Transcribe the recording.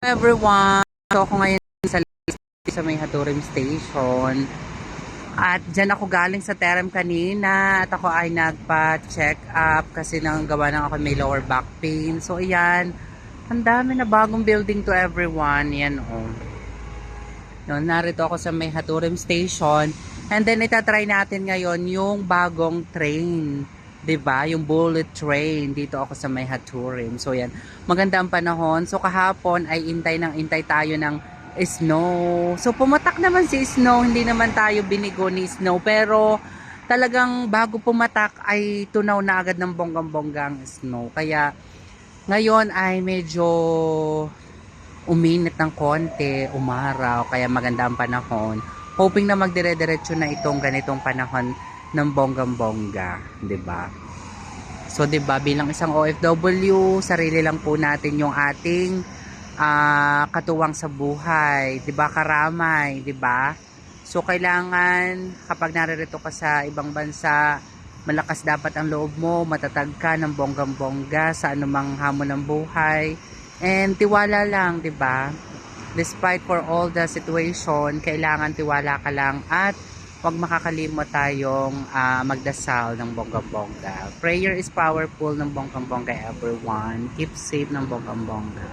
everyone! So ako ngayon sa sa may Haturim Station. At dyan ako galing sa Terem kanina at ako ay nagpa-check up kasi nang gawa ng ako may lower back pain. So ayan, ang dami na bagong building to everyone. Yan oh. No, narito ako sa may Haturim Station. And then itatry natin ngayon yung bagong train. 'Di ba? Yung bullet train dito ako sa may Haturim. So yan, maganda ang panahon. So kahapon ay intay ng intay tayo ng snow. So pumatak naman si snow, hindi naman tayo binigo ni snow, pero talagang bago pumatak ay tunaw na agad ng bonggang-bonggang snow. Kaya ngayon ay medyo uminit ng konti, umaraw, kaya maganda ang panahon. Hoping na magdire-diretso na itong ganitong panahon ng bonggang-bongga, 'di ba? So 'di ba bilang isang OFW, sarili lang po natin yung ating ah, katuwang sa buhay, 'di ba? Karamay, 'di ba? So kailangan kapag naririto ka sa ibang bansa, malakas dapat ang loob mo, matatag ka ng bonggang-bongga sa anumang hamon ng buhay. And tiwala lang, 'di ba? Despite for all the situation, kailangan tiwala ka lang at huwag makakalimot tayong ah, magdasal ng bonggang-bongga. Prayer is powerful ng bonggang-bongga everyone. Keep safe ng bonggang-bongga.